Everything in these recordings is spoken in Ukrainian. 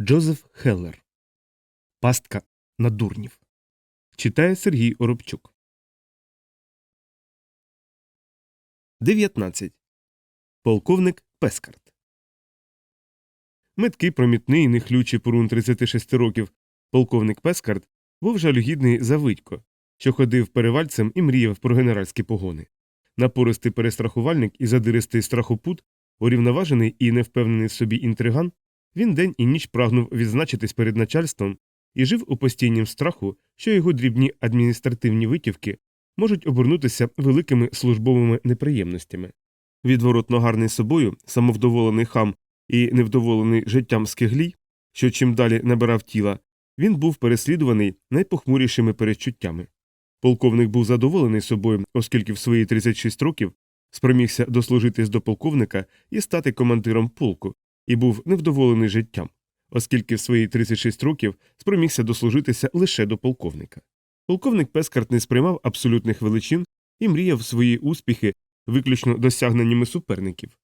Джозеф Хеллер. Пастка на дурнів. Читає Сергій Оробчук. 19. Полковник Пескарт. Меткий промітний нехлючий порун 36 років. Полковник Пескарт був жалюгідний завидько, що ходив перевальцем і мріяв про генеральські погони. Напористий перестрахувальник і задиристий страхопут, урівноважений і невпевнений в собі інтриган, він день і ніч прагнув відзначитись перед начальством і жив у постійнім страху, що його дрібні адміністративні витівки можуть обернутися великими службовими неприємностями. Відворотно гарний собою, самовдоволений хам і невдоволений життям скиглій, що чим далі набирав тіла, він був переслідуваний найпохмурішими перечуттями. Полковник був задоволений собою, оскільки в свої 36 років спромігся дослужитись до полковника і стати командиром полку, і був невдоволений життям, оскільки в свої 36 років спромігся дослужитися лише до полковника. Полковник Пескарт не сприймав абсолютних величин і мріяв свої успіхи виключно досягненнями суперників,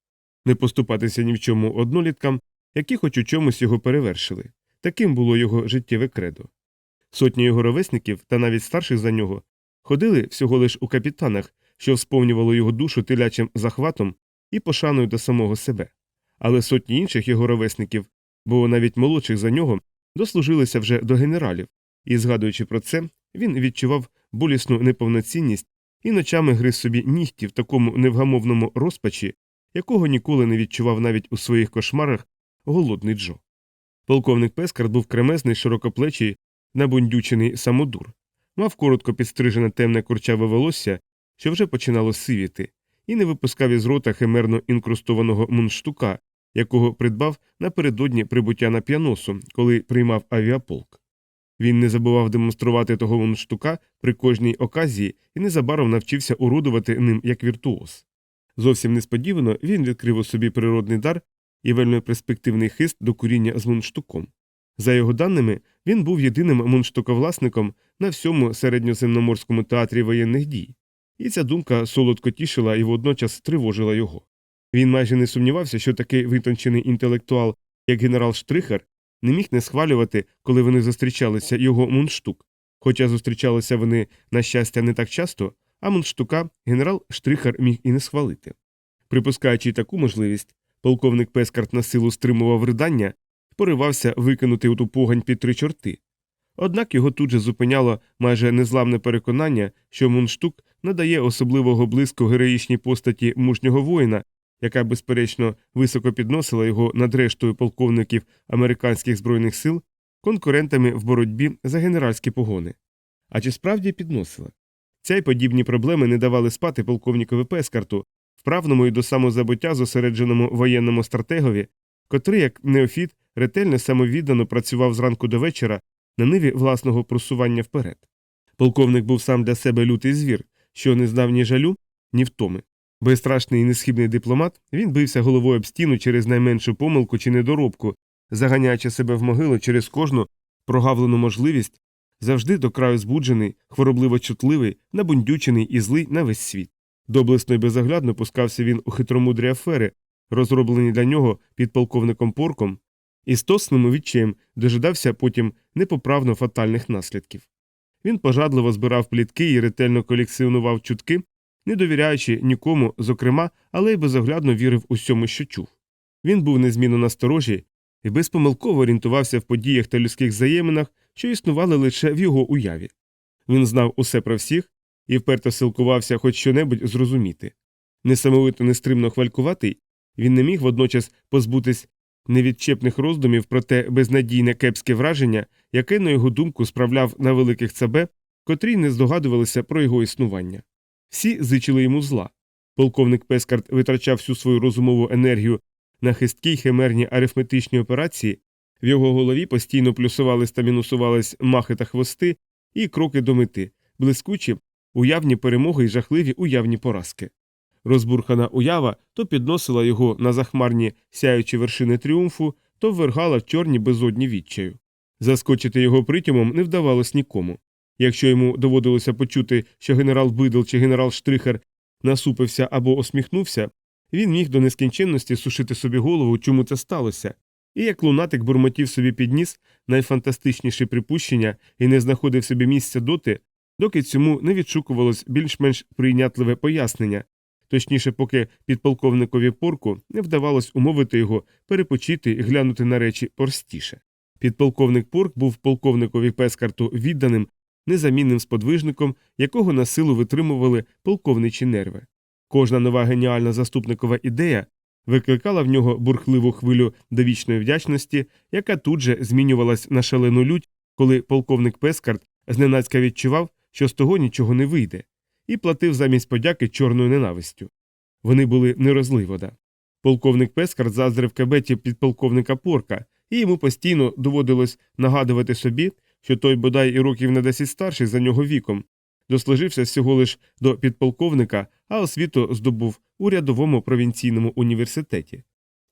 не поступатися ні в чому одноліткам, які хоч у чомусь його перевершили. Таким було його життєве кредо. Сотні його ровесників та навіть старших за нього ходили всього лиш у капітанах, що сповнювало його душу телячим захватом і пошаною до самого себе. Але сотні інших його ровесників, бо навіть молодших за нього, дослужилися вже до генералів, і, згадуючи про це, він відчував болісну неповноцінність і ночами гриз собі нігті в такому невгамовному розпачі, якого ніколи не відчував навіть у своїх кошмарах голодний Джо. Полковник Пескард був кремезний, широкоплечий, набундючений самодур, мав коротко підстрижене темне курчаве волосся, що вже починало сивіти, і не випускав із рота химерно інкрустованого мундштука, якого придбав напередодні прибуття на п'яносу, коли приймав авіаполк. Він не забував демонструвати того мундштука при кожній оказії і незабаром навчився уродувати ним як віртуоз. Зовсім несподівано він відкрив у собі природний дар і вельми перспективний хист до куріння з мундштуком. За його даними, він був єдиним мундштуковласником на всьому середньоземноморському театрі воєнних дій, і ця думка солодко тішила і водночас тривожила його. Він майже не сумнівався, що такий витончений інтелектуал, як генерал Штрихер, не міг не схвалювати, коли вони зустрічалися його мундштук. Хоча зустрічалися вони, на щастя, не так часто, а мундштука генерал Штрихер міг і не схвалити. Припускаючи таку можливість, полковник Пескарт на силу стримував ридання поривався викинути у ту погань під три чорти. Однак його тут же зупиняло майже незламне переконання, що мундштук надає особливого блиску героїчній постаті мужнього воїна, яка, безперечно, високо підносила його над рештою полковників американських збройних сил конкурентами в боротьбі за генеральські погони. А чи справді підносила? Ця й подібні проблеми не давали спати полковникові Пескарту, вправному і до самозабуття зосередженому воєнному стратегові, котрий, як неофіт, ретельно самовіддано працював зранку до вечора на ниві власного просування вперед. Полковник був сам для себе лютий звір, що не знав ні жалю, ні втоми. Безстрашний і несхибний дипломат, він бився головою об стіну через найменшу помилку чи недоробку, заганяючи себе в могилу через кожну прогавлену можливість, завжди до краю збуджений, хворобливо чутливий, набундючений і злий на весь світ. Доблесно і безоглядно пускався він у хитромудрі афери, розроблені для нього під полковником Порком, і стосним відчаєм дожидався потім непоправно фатальних наслідків. Він пожадливо збирав плітки і ретельно колекціонував чутки, не довіряючи нікому, зокрема, але й безоглядно вірив усьому, що чув. Він був незмінно насторожі і безпомилково орієнтувався в подіях та людських взаєминах, що існували лише в його уяві. Він знав усе про всіх і вперто силкувався хоч щонебудь зрозуміти. Несамовито нестримно хвалькуватий, він не міг водночас позбутись невідчепних роздумів про те безнадійне кепське враження, яке, на його думку, справляв на великих ЦБ, котрі не здогадувалися про його існування. Всі зичили йому зла. Полковник Пескарт витрачав всю свою розумову енергію на хисткі й химерні арифметичні операції, в його голові постійно плюсувались та мінусувались махи та хвости і кроки до мети, блискучі, уявні перемоги й жахливі уявні поразки. Розбурхана уява то підносила його на захмарні сяючі вершини тріумфу, то ввергала в чорні безодні відчаю. Заскочити його притямом не вдавалось нікому. Якщо йому доводилося почути, що генерал Бидл чи генерал Штрихер насупився або осміхнувся, він міг до нескінченності сушити собі голову, чому це сталося, і як лунатик бурмотів собі підніс найфантастичніші припущення і не знаходив собі місця доти, доки цьому не відшукувалось більш-менш прийнятливе пояснення, точніше, поки підполковникові порку не вдавалось умовити його перепочити і глянути на речі простіше. Підполковник Порк був полковникові пескарту відданим, незамінним сподвижником, якого на силу витримували полковничі нерви. Кожна нова геніальна заступникова ідея викликала в нього бурхливу хвилю довічної вдячності, яка тут же змінювалась на шалену лють, коли полковник Пескарт зненацька відчував, що з того нічого не вийде, і платив замість подяки чорною ненавистю. Вони були не розливода. Полковник Пескарт заздрив кабеті підполковника Порка, і йому постійно доводилось нагадувати собі, що той бодай і років на 10 старший за нього віком, дослужився всього лиш до підполковника, а освіту здобув у рядовому провінційному університеті.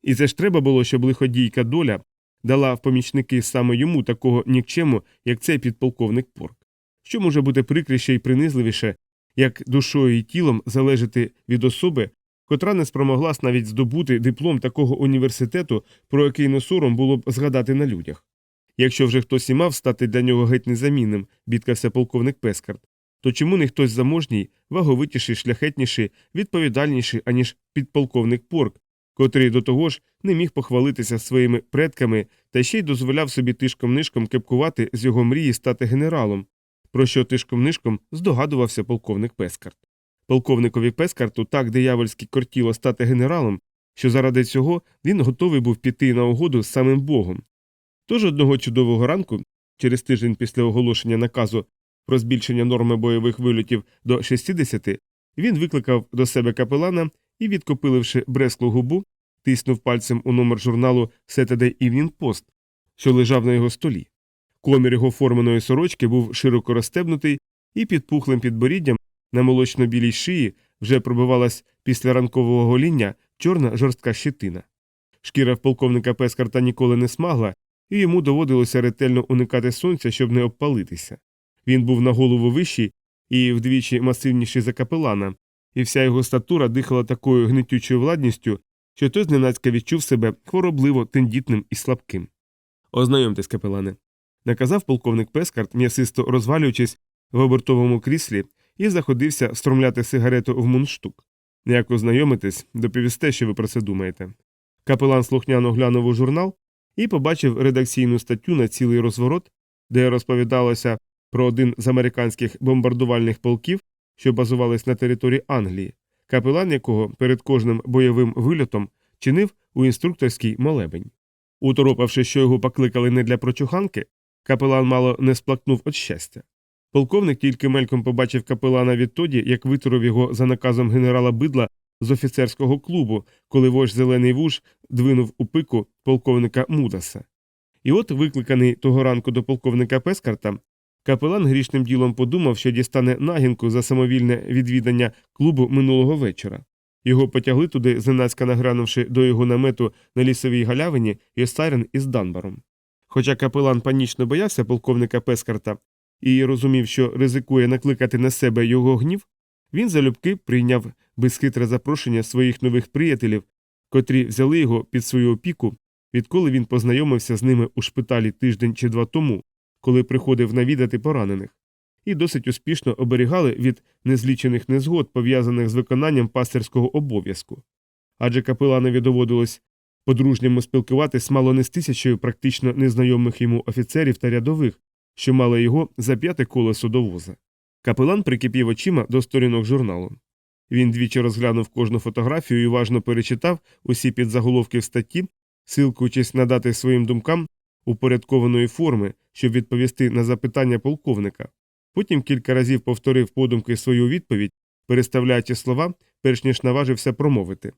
І це ж треба було, щоб лиходійка доля дала в помічники саме йому такого нікчему, як цей підполковник Порк. Що може бути прикріше і принизливіше, як душою і тілом залежати від особи, котра не спромоглась навіть здобути диплом такого університету, про який не сором було б згадати на людях. Якщо вже хтось і мав стати для нього геть незамінним, бідкався полковник Пескарт, то чому не хтось заможній, ваговитіший, шляхетніший, відповідальніший, аніж підполковник Порк, котрий до того ж не міг похвалитися своїми предками та ще й дозволяв собі тишком нишком кепкувати з його мрії стати генералом, про що тишком нишком здогадувався полковник Пескарт. Полковникові Пескарту так диявольськи кортіло стати генералом, що заради цього він готовий був піти на угоду з самим Богом. Тож одного чудового ранку, через тиждень після оголошення наказу про збільшення норми бойових вильотів до 60, він викликав до себе капелана і, відкопиливши бресклу губу, тиснув пальцем у номер журналу Saturday Evening Post, що лежав на його столі. Комір його форменої сорочки був широко розстебнутий і під пухлим підборіддям на молочно-білій шиї вже пробивалась після ранкового гоління чорна жорстка щетина. Шкіра в полковника Пескарта ніколи не смагла, і йому доводилося ретельно уникати сонця, щоб не обпалитися. Він був на голову вищий і вдвічі масивніший за капелана, і вся його статура дихала такою гнетючою владністю, що той зненацька відчув себе хворобливо тендітним і слабким. Ознайомтесь, капелане, наказав полковник Пескарт, м'ясисто розвалюючись в обертовому кріслі, і заходився встромляти сигарету в мундштук. Як ознайомитесь, доповісте, що ви про це думаєте. Капелан слухняно глянув у журнал і побачив редакційну статтю на цілий розворот, де розповідалося про один з американських бомбардувальних полків, що базувались на території Англії, капелан якого перед кожним бойовим вильотом чинив у інструкторський молебень. Уторопавши, що його покликали не для прочуханки, капелан мало не сплакнув від щастя. Полковник тільки мельком побачив капелана відтоді, як витурив його за наказом генерала Бидла з офіцерського клубу, коли вождь зелений вуж двинув у пику полковника Мудаса. І от, викликаний того ранку до полковника Пескарта, капелан грішним ділом подумав, що дістане нагінку за самовільне відвідання клубу минулого вечора. Його потягли туди, зненацька награнувши до його намету на лісовій галявині Йосайрен із Данбаром. Хоча капелан панічно боявся полковника Пескарта і розумів, що ризикує накликати на себе його гнів, він залюбки прийняв безхитре запрошення своїх нових приятелів, котрі взяли його під свою опіку, відколи він познайомився з ними у шпиталі тиждень чи два тому, коли приходив навідати поранених, і досить успішно оберігали від незлічених незгод, пов'язаних з виконанням пастирського обов'язку. Адже капеланові доводилось по-дружньому спілкуватись мало не з тисячею практично незнайомих йому офіцерів та рядових, що мали його за п'яте колесо до воза. Капелан прикипів очима до сторінок журналу. Він двічі розглянув кожну фотографію і уважно перечитав усі підзаголовки в статті, силкуючись надати своїм думкам упорядкованої форми, щоб відповісти на запитання полковника. Потім кілька разів повторив подумки свою відповідь, переставляючи слова, перш ніж наважився промовити.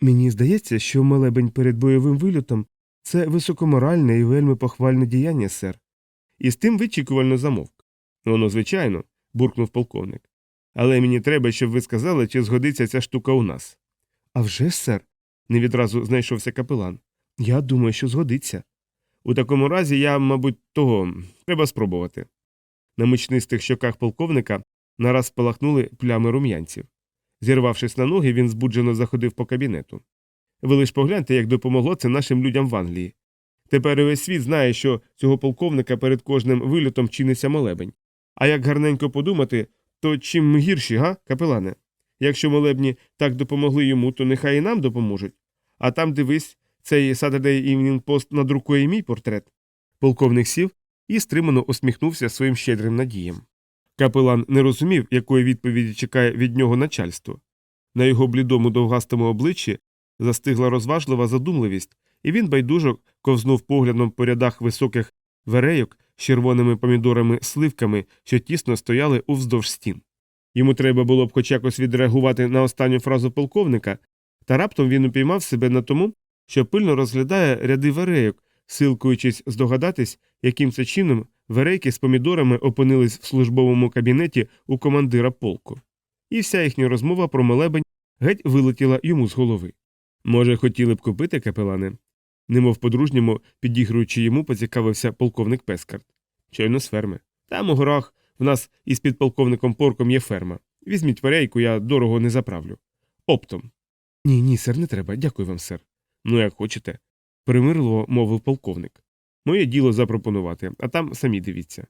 Мені здається, що молебень перед бойовим вильотом це високоморальне і вельми похвальне діяння, сер. І з тим вичікувально замовк. Воно, звичайно, буркнув полковник. Але мені треба, щоб ви сказали, чи згодиться ця штука у нас. «А вже сер, не відразу знайшовся капелан. Я думаю, що згодиться. У такому разі я, мабуть, того треба спробувати. На мучнистих щоках полковника нараз спалахнули плями рум'янців. Зірвавшись на ноги, він збуджено заходив по кабінету. Ви лиш погляньте, як допомогло це нашим людям в Англії. Тепер увесь світ знає, що цього полковника перед кожним вильотом чиниться молебень. А як гарненько подумати, то чим гірші, га, капелане? Якщо молебні так допомогли йому, то нехай і нам допоможуть. А там, дивись, цей Saturday Evening Post надрукує мій портрет. Полковник сів і стримано усміхнувся своїм щедрим надіям. Капелан не розумів, якої відповіді чекає від нього начальство. На його блідому довгастому обличчі застигла розважлива задумливість, і він байдужо ковзнув поглядом по рядах високих верейок з червоними помідорами сливками, що тісно стояли уздовж стін. Йому треба було б хоч якось відреагувати на останню фразу полковника, та раптом він упіймав себе на тому, що пильно розглядає ряди верейок, силкуючись здогадатись, яким це чином верейки з помідорами опинились в службовому кабінеті у командира полку. І вся їхня розмова про молебень геть вилетіла йому з голови. Може, хотіли б купити капелани? Немов по-дружньому, підігруючи йому, поцікавився полковник Пескарт. Щойно з ферми. Там у горах в нас із підполковником Порком є ферма. Візьміть варейку, я дорого не заправлю. Оптом. Ні, ні, сер, не треба. Дякую вам, сер. Ну, як хочете. Примирливо мовив полковник. Моє діло запропонувати, а там самі дивіться.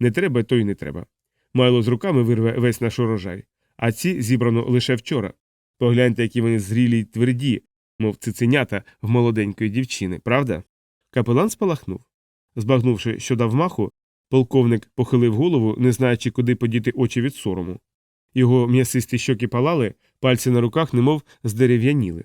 Не треба, то й не треба. Майло з руками вирве весь наш урожай, а ці зібрано лише вчора. Погляньте, які вони зрілі й тверді, мов циценята в молоденької дівчини, правда? Капелан спалахнув. Збагнувши, що дав маху, полковник похилив голову, не знаючи, куди подіти очі від сорому. Його м'ясисті щоки палали, пальці на руках немов здерев'яніли.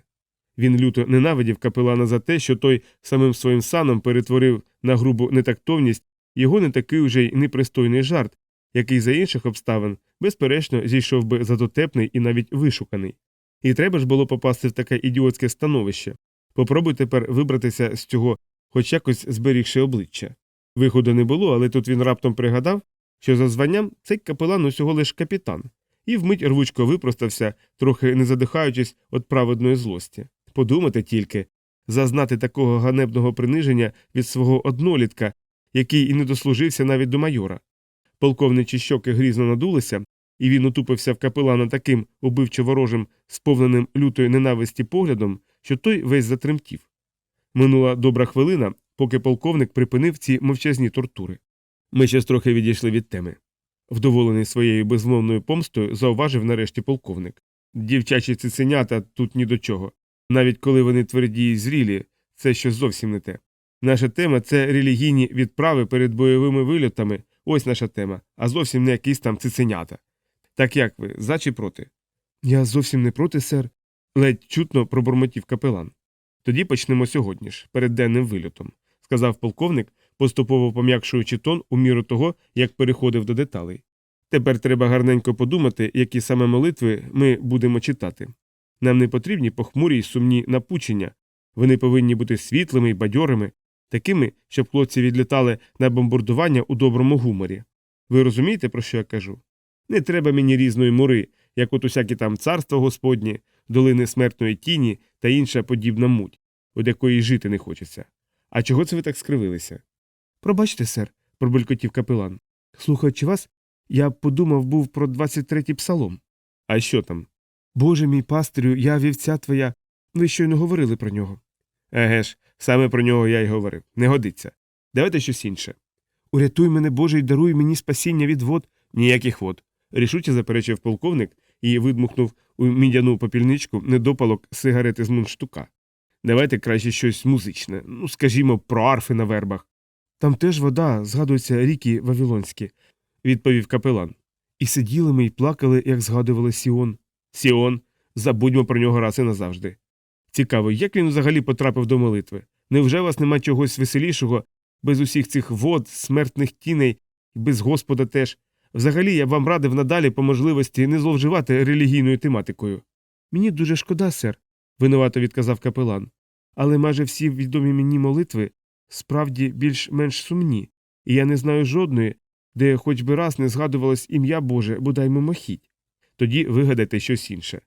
Він люто ненавидів капелана за те, що той самим своїм саном перетворив на грубу нетактовність його не такий уже й непристойний жарт, який за інших обставин, безперечно, зійшов би за дотепний і навіть вишуканий. І треба ж було попасти в таке ідіотське становище. Попробуй тепер вибратися з цього, хоч якось зберігши обличчя. Виходу не було, але тут він раптом пригадав, що за званням цей капелан усього лиш капітан, і вмить рвучко випростався, трохи не задихаючись від праведної злості. Подумати тільки зазнати такого ганебного приниження від свого однолітка, який і не дослужився навіть до майора. Полковничі щоки грізно надулися, і він утупився в капелана таким убивчо ворожим, сповненим лютої ненависті поглядом, що той весь затремтів. Минула добра хвилина, поки полковник припинив ці мовчазні тортури. Ми ще трохи відійшли від теми. Вдоволений своєю безмовною помстою, зауважив нарешті полковник. Дівчачі циценята тут ні до чого. Навіть коли вони тверді і зрілі, це щось зовсім не те. Наша тема це релігійні відправи перед бойовими вильотами, ось наша тема, а зовсім не якісь там циценята. Так як ви, за чи проти? Я зовсім не проти, сер, ледь чутно пробурмотів капелан. Тоді почнемо сьогодні ж, перед денним вильотом, сказав полковник, поступово пом'якшуючи тон у міру того, як переходив до деталей. Тепер треба гарненько подумати, які саме молитви ми будемо читати. Нам не потрібні похмурі й сумні напучення, вони повинні бути світлими й бадьорими, такими, щоб хлопці відлітали на бомбардування у доброму гуморі. Ви розумієте, про що я кажу? Не треба мені різної мури, як от усякі там царства господні, долини смертної тіні та інша подібна муть, від якої жити не хочеться. А чого це ви так скривилися? Пробачте, сер, пробулькотів капелан. Слухаючи вас, я подумав був про 23-й псалом. А що там? Боже мій пастирю, я вівця твоя. Ви щойно говорили про нього. Еге ж, саме про нього я й говорив. Не годиться. Давайте щось інше. Урятуй мене, Боже, й даруй мені спасіння від вод. Ніяких вод. Рішуче заперечив полковник і видмухнув у мідяну попільничку недопалок сигарети з мундштука. Давайте краще щось музичне, ну, скажімо, про арфи на вербах. Там теж вода, згадуються ріки Вавилонські, відповів капелан. І сиділи ми й плакали, як згадували Сіон. Сіон, забудьмо про нього раз і назавжди. Цікаво, як він взагалі потрапив до молитви? Невже у вас нема чогось веселішого, без усіх цих вод, смертних тіней, без Господа теж? Взагалі я б вам радив надалі по можливості не зловживати релігійною тематикою. Мені дуже шкода, сер, винувато відказав капелан. Але майже всі відомі мені молитви справді більш-менш сумні, і я не знаю жодної, де хоч би раз не згадувалось ім'я Боже, бодай мимохідь. Тоді вигадайте щось інше.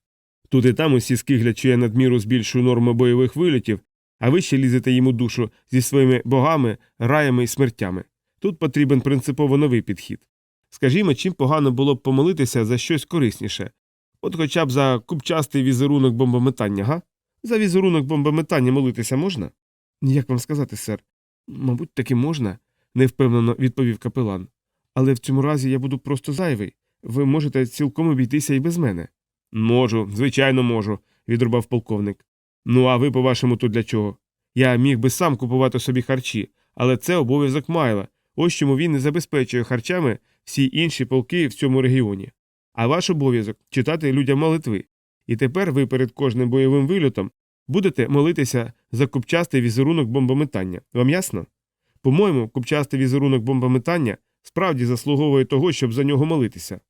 Тут і там усі скиглять, що я надміру збільшую норму бойових вильотів, а ви ще лізете їм у душу зі своїми богами, раями і смертями. Тут потрібен принципово новий підхід. Скажімо, чим погано було б помолитися за щось корисніше, от хоча б за купчастий візерунок бомбометання, га? За візерунок бомбометання молитися можна? Як вам сказати, сер? Мабуть, таки можна, невпевнено відповів капелан. Але в цьому разі я буду просто зайвий. Ви можете цілком обійтися і без мене. Можу, звичайно, можу, відрубав полковник. Ну, а ви, по-вашому, тут для чого? Я міг би сам купувати собі харчі, але це обов'язок Майла. Ось чому він не забезпечує харчами всі інші полки в цьому регіоні. А ваш обов'язок читати людям молитви. І тепер ви перед кожним бойовим вильотом будете молитися за купчастий візерунок бомбометання. Вам ясно? По-моєму, купчастий візерунок бомбометання справді заслуговує того, щоб за нього молитися.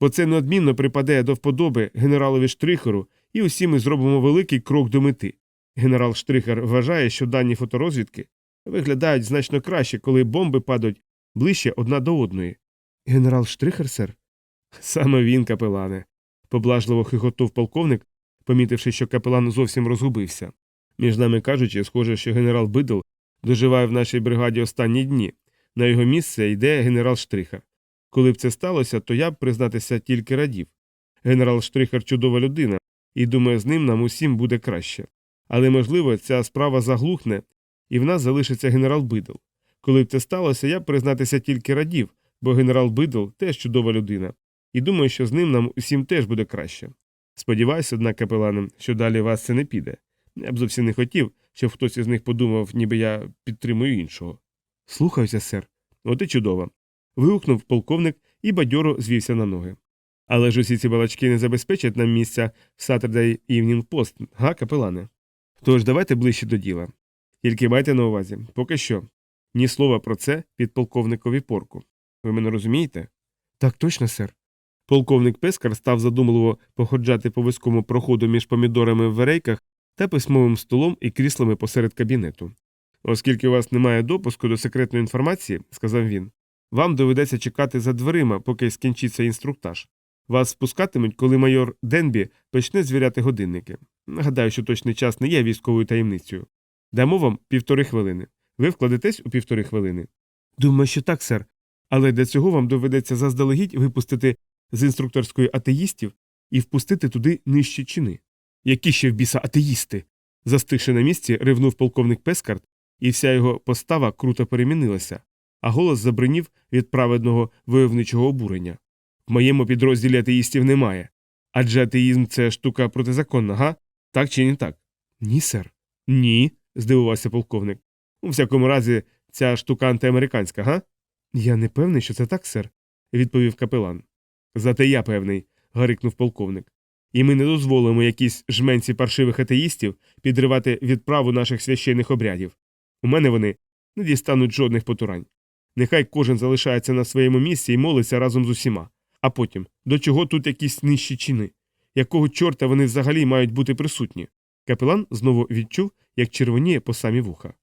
Бо це неодмінно припаде до вподоби генералові Штрихеру, і усі ми зробимо великий крок до мети. Генерал Штрихер вважає, що дані фоторозвідки виглядають значно краще, коли бомби падають ближче одна до одної. Генерал Штрихер, сер? Саме він, капелане, поблажливо хихотнув полковник, помітивши, що капелан зовсім розгубився. Між нами кажучи, схоже, що генерал Бидл доживає в нашій бригаді останні дні. На його місце йде генерал Штрихер. Коли б це сталося, то я б, признатися, тільки радів. Генерал Штрихер чудова людина, і думаю, з ним нам усім буде краще. Але, можливо, ця справа заглухне, і в нас залишиться генерал Бидл. Коли б це сталося, я б, признатися, тільки радів, бо генерал Бидл теж чудова людина, і думаю, що з ним нам усім теж буде краще. Сподіваюся, однак, капелане, що далі вас це не піде. Я б зовсім не хотів, щоб хтось із них подумав, ніби я підтримую іншого. Слухаюся, сер. От і чудово. вигукнув полковник і бадьоро звівся на ноги. Але ж усі ці балачки не забезпечать нам місця в Saturday Evening Post, га, капелане? Тож давайте ближче до діла. Тільки майте на увазі, поки що. Ні слова про це підполковникові порку. Ви мене розумієте? Так точно, сер. Полковник Пескар став задумливо походжати по вузькому проходу між помідорами в верейках та письмовим столом і кріслами посеред кабінету. Оскільки у вас немає допуску до секретної інформації, сказав він, вам доведеться чекати за дверима, поки скінчиться інструктаж. Вас спускатимуть, коли майор Денбі почне звіряти годинники. Нагадаю, що точний час не є військовою таємницею. Дамо вам півтори хвилини. Ви вкладетесь у півтори хвилини? Думаю, що так, сер. Але для цього вам доведеться заздалегідь випустити з інструкторської атеїстів і впустити туди нижчі чини. Які ще в біса атеїсти? Застигши на місці, ривнув полковник Пескарт, і вся його постава круто перемінилася, а голос забринів від праведного войовничого обурення. В моєму підрозділі атеїстів немає. Адже атеїзм це штука протизаконна, га? Так чи не так? Ні, сер. Ні, здивувався полковник. У всякому разі, ця штука антиамериканська, га? Я не певний, що це так, сер, відповів капелан. Зате я певний, гарикнув полковник. І ми не дозволимо якійсь жменці паршивих атеїстів підривати відправу наших священних обрядів. У мене вони не дістануть жодних потурань. Нехай кожен залишається на своєму місці і молиться разом з усіма. А потім, до чого тут якісь нижчі чини? Якого чорта вони взагалі мають бути присутні? Капелан знову відчув, як червоніє по самі вуха.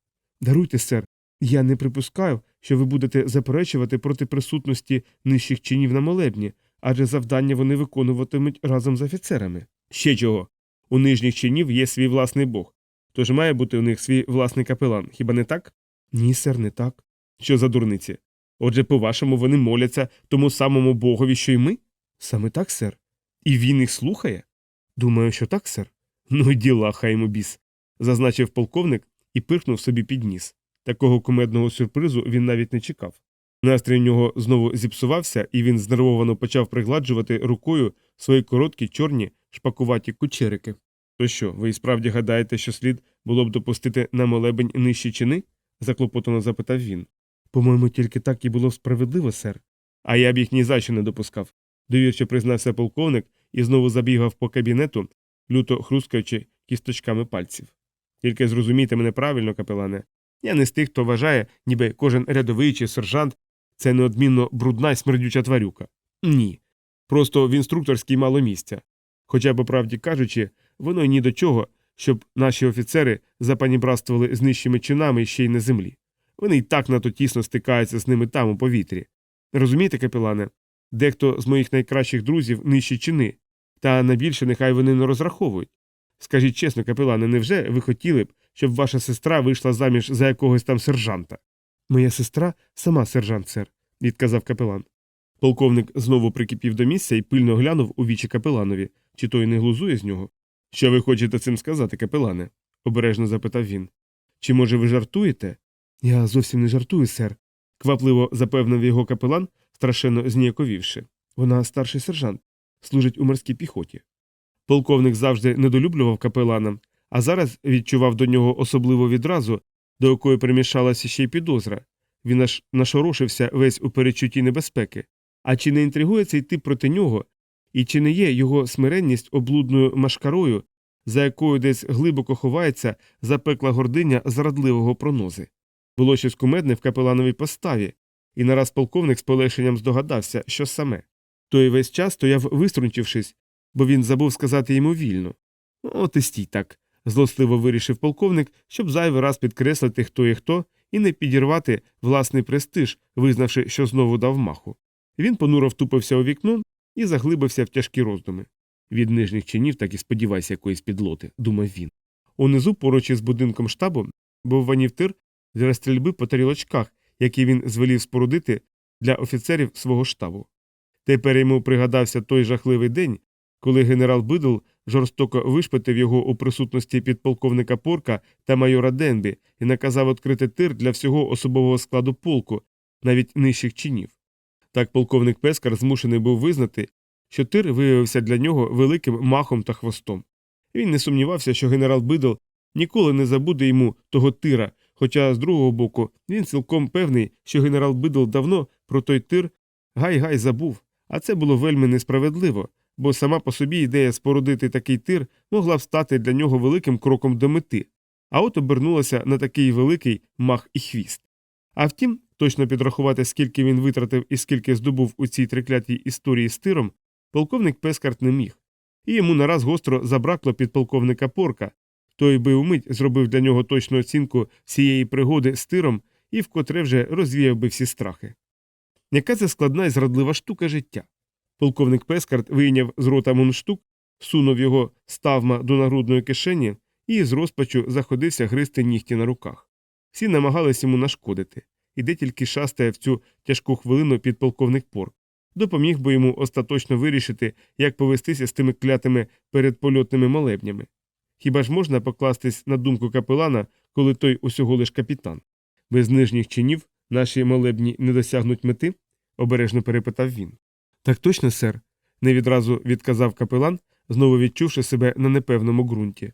Даруйте, сер, я не припускаю, що ви будете заперечувати проти присутності нижчих чинів на молебні, адже завдання вони виконуватимуть разом з офіцерами. Ще чого. У нижніх чинів є свій власний бог, тож має бути у них свій власний капелан, хіба не так? Ні, сер, не так. Що за дурниці? Отже, по-вашому, вони моляться тому самому богові, що й ми? Саме так, сер. І він їх слухає? Думаю, що так, сер. Ну діла, хай йому біс, зазначив полковник і пирхнув собі під ніс. Такого кумедного сюрпризу він навіть не чекав. Настрій у нього знову зіпсувався, і він знервовано почав пригладжувати рукою свої короткі чорні шпакуваті кучерики. То що, ви і справді гадаєте, що слід було б допустити на молебень нижчі чини? заклопотано запитав він. По-моєму, тільки так і було справедливо, сер. А я б їх ні за що не допускав, довірче признався полковник і знову забігав по кабінету, люто хрускаючи кісточками пальців. Тільки зрозумійте мене правильно, капелане. Я не з тих, хто вважає, ніби кожен рядовий чи сержант це неодмінно брудна й смердюча тварюка. Ні. Просто в інструкторській мало місця. Хоча, по правді кажучи, воно й ні до чого, щоб наші офіцери запанібратствували з нижчими чинами ще й на землі. Вони й так надто тісно стикаються з ними там у повітрі. Розумієте, капелане? Дехто з моїх найкращих друзів нижчі чини, та найбільше нехай вони не розраховують. Скажіть чесно, капелане, невже ви хотіли б, щоб ваша сестра вийшла заміж за якогось там сержанта? Моя сестра сама сержант, сер, відказав капелан. Полковник знову прикипів до місця і пильно глянув у вічі капеланові, чи той не глузує з нього. Що ви хочете цим сказати, капелане? обережно запитав він. Чи, може, ви жартуєте? Я зовсім не жартую, сер, квапливо запевнив його капелан, страшенно зніяковівши. Вона старший сержант, служить у морській піхоті. Полковник завжди недолюблював капелана, а зараз відчував до нього особливу відразу, до якої примішалася ще й підозра. Він аж нашорошився весь у перечутті небезпеки. А чи не інтригує цей тип проти нього, і чи не є його смиренність облудною машкарою, за якою десь глибоко ховається запекла гординя зрадливого пронози? Було щось кумедне в капелановій поставі, і нараз полковник з полегшенням здогадався, що саме. Той весь час стояв виструнчившись, бо він забув сказати йому вільно. От і стій так, злостливо вирішив полковник, щоб зайвий раз підкреслити, хто є хто, і не підірвати власний престиж, визнавши, що знову дав маху. Він понуро втупився у вікно і заглибився в тяжкі роздуми. Від нижніх чинів так і сподівайся якоїсь підлоти, думав він. Унизу, поруч із будинком штабу, був ванів тир для стрільби по тарілочках, які він звелів спорудити для офіцерів свого штабу. Тепер йому пригадався той жахливий день, коли генерал Бидл жорстоко вишпитив його у присутності підполковника Порка та майора Денбі і наказав відкрити тир для всього особового складу полку, навіть нижчих чинів. Так полковник Пескар змушений був визнати, що тир виявився для нього великим махом та хвостом. Він не сумнівався, що генерал Бидл ніколи не забуде йому того тира, хоча, з другого боку, він цілком певний, що генерал Бидл давно про той тир гай-гай забув, а це було вельми несправедливо, бо сама по собі ідея спорудити такий тир могла б стати для нього великим кроком до мети, а от обернулася на такий великий мах і хвіст. А втім, точно підрахувати, скільки він витратив і скільки здобув у цій триклятій історії з тиром, полковник Пескарт не міг, і йому нараз гостро забракло підполковника Порка. Той би умить зробив для нього точну оцінку всієї пригоди з тиром і вкотре вже розвіяв би всі страхи. Яка це складна і зрадлива штука життя? Полковник Пескарт вийняв з рота мундштук, сунув його ставма до нагрудної кишені і з розпачу заходився гризти нігті на руках. Всі намагались йому нашкодити, і де тільки шастає в цю тяжку хвилину підполковник Порк. Допоміг би йому остаточно вирішити, як повестися з тими клятими передпольотними молебнями. Хіба ж можна покластись на думку капелана, коли той усього лиш капітан? Без нижніх чинів наші молебні не досягнуть мети? обережно перепитав він. Так точно, сер, не відразу відказав капелан, знову відчувши себе на непевному ґрунті.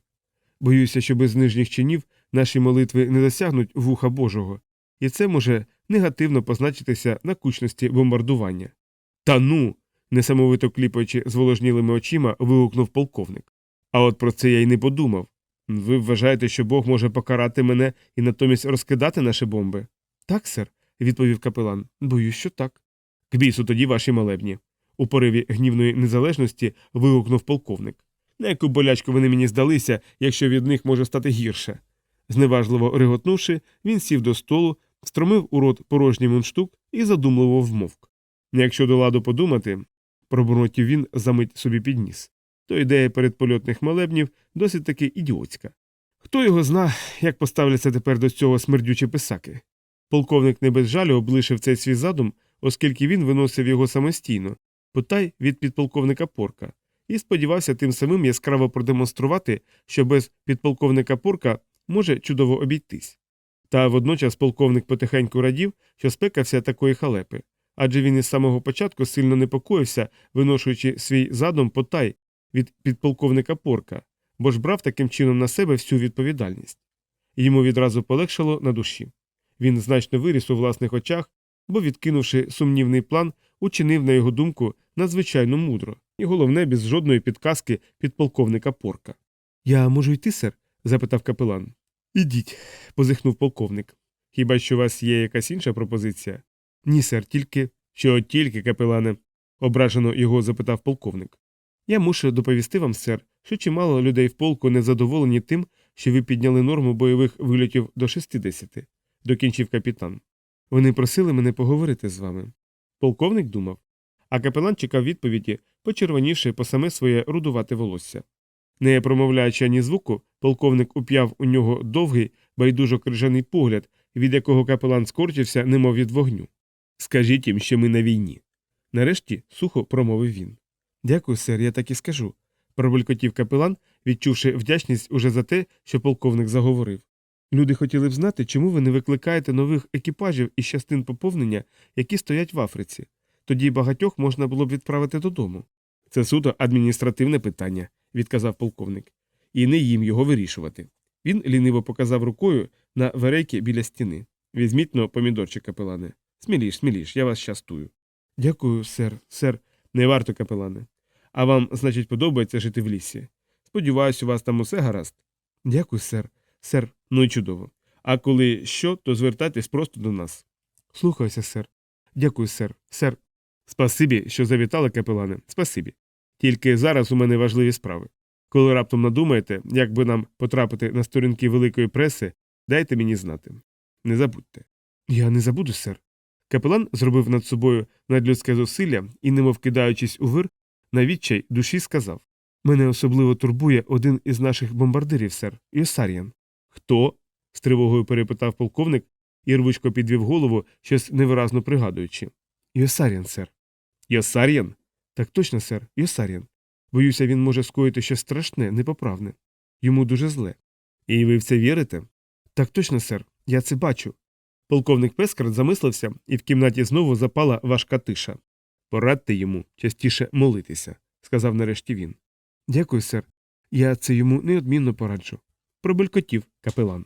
Боюся, що без нижніх чинів наші молитви не досягнуть вуха Божого, і це може негативно позначитися на кучності бомбардування. Та ну. несамовито кліпаючи зволожнілими очима, вигукнув полковник. А от про це я й не подумав. Ви вважаєте, що Бог може покарати мене і натомість розкидати наші бомби? Так, сер, відповів капелан. Боюсь, що так. К бісу тоді ваші молебні. У пориві гнівної незалежності вигукнув полковник. На яку болячку вони мені здалися, якщо від них може стати гірше. Зневажливо реготнувши, він сів до столу, стромив у рот порожній мундштук і задумливо вмовк. Якщо до ладу подумати, пробурмотів він замить собі підніс, то ідея передпольотних молебнів досить таки ідіотська. Хто його зна, як поставляться тепер до цього смердючі писаки? Полковник не без жалю облишив цей свій задум, оскільки він виносив його самостійно, потай від підполковника Порка, і сподівався тим самим яскраво продемонструвати, що без підполковника Порка може чудово обійтись. Та водночас полковник потихеньку радів, що спекався такої халепи, адже він із самого початку сильно непокоївся, виношуючи свій задум потай від підполковника Порка, бо ж брав таким чином на себе всю відповідальність. Йому відразу полегшало на душі. Він значно виріс у власних очах, бо, відкинувши сумнівний план, учинив, на його думку, надзвичайно мудро, і головне, без жодної підказки підполковника Порка. Я можу йти, сер? запитав капелан. Ідіть, позихнув полковник. Хіба що у вас є якась інша пропозиція? Ні, сер, тільки. Що тільки, капелане? ображено його запитав полковник. Я мушу доповісти вам, сер, що чимало людей в полку не задоволені тим, що ви підняли норму бойових вильотів до 60, докінчив капітан. Вони просили мене поговорити з вами. Полковник думав, а капелан чекав відповіді, почервонівши по саме своє рудувате волосся. Не промовляючи ані звуку, полковник уп'яв у нього довгий, байдужо крижаний погляд, від якого капелан скорчився, немов від вогню. Скажіть їм, що ми на війні. Нарешті сухо промовив він. Дякую, сер, я так і скажу, пробулькотів капелан, відчувши вдячність уже за те, що полковник заговорив. Люди хотіли б знати, чому ви не викликаєте нових екіпажів із частин поповнення, які стоять в Африці. Тоді багатьох можна було б відправити додому. Це суто адміністративне питання, відказав полковник, і не їм його вирішувати. Він ліниво показав рукою на верейки біля стіни. Візьміть но помідорчик, капелане. Сміліш, сміліш, я вас щастую. Дякую, сер, сер, не варто, капелане. А вам, значить, подобається жити в лісі. Сподіваюсь, у вас там усе гаразд. Дякую, сер. Сер, ну і чудово. А коли що, то звертайтесь просто до нас. Слухаюся, сер. Дякую, сер. Сер. Спасибі, що завітали, капелане. Спасибі. Тільки зараз у мене важливі справи. Коли раптом надумаєте, як би нам потрапити на сторінки великої преси, дайте мені знати. Не забудьте. Я не забуду, сер. Капелан зробив над собою надлюдське зусилля і, немов кидаючись у вир, на відчай душі сказав Мене особливо турбує один із наших бомбардирів, сер, Йосар'ян. Хто? з тривогою перепитав полковник і рвучко підвів голову, щось невиразно пригадуючи. Йосар'ян, сер. Йосар'ян? Так точно, сер, Йосар'ян. Боюся, він може скоїти щось страшне, непоправне. Йому дуже зле. І ви в це вірите? Так точно, сер, я це бачу. Полковник Пескард замислився, і в кімнаті знову запала важка тиша. Порадьте йому частіше молитися, сказав нарешті він. Дякую, сер. Я це йому неодмінно пораджу. Пробелькотів, капелан.